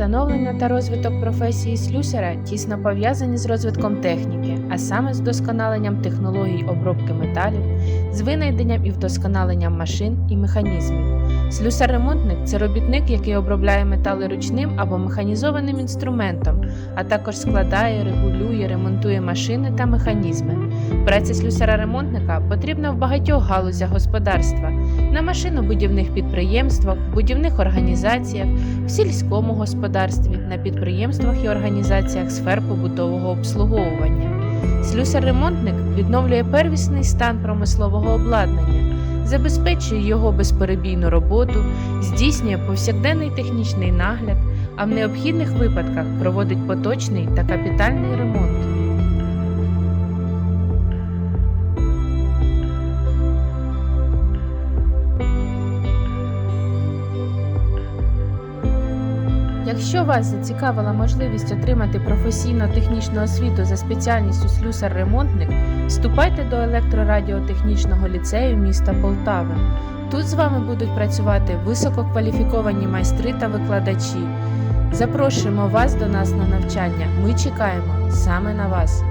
Становлення та розвиток професії слюсаря тісно пов'язані з розвитком техніки, а саме з вдосконаленням технологій обробки металів, з винайденням і вдосконаленням машин і механізмів. Слюсар-ремонтник це робітник, який обробляє метали ручним або механізованим інструментом, а також складає, регулює, ремонтує машини та механізми. Праця слюсара-ремонтника потрібна в багатьох галузях господарства на машинобудівних підприємствах, будівних організаціях, в сільському господарстві, на підприємствах і організаціях сфер побутового обслуговування. Слюсар-ремонтник відновлює первісний стан промислового обладнання, забезпечує його безперебійну роботу, здійснює повсякденний технічний нагляд, а в необхідних випадках проводить поточний та капітальний ремонт. Якщо вас зацікавила можливість отримати професійно-технічну освіту за спеціальністю слюсар-ремонтник, вступайте до електрорадіотехнічного ліцею міста Полтави. Тут з вами будуть працювати висококваліфіковані майстри та викладачі. Запрошуємо вас до нас на навчання. Ми чекаємо саме на вас.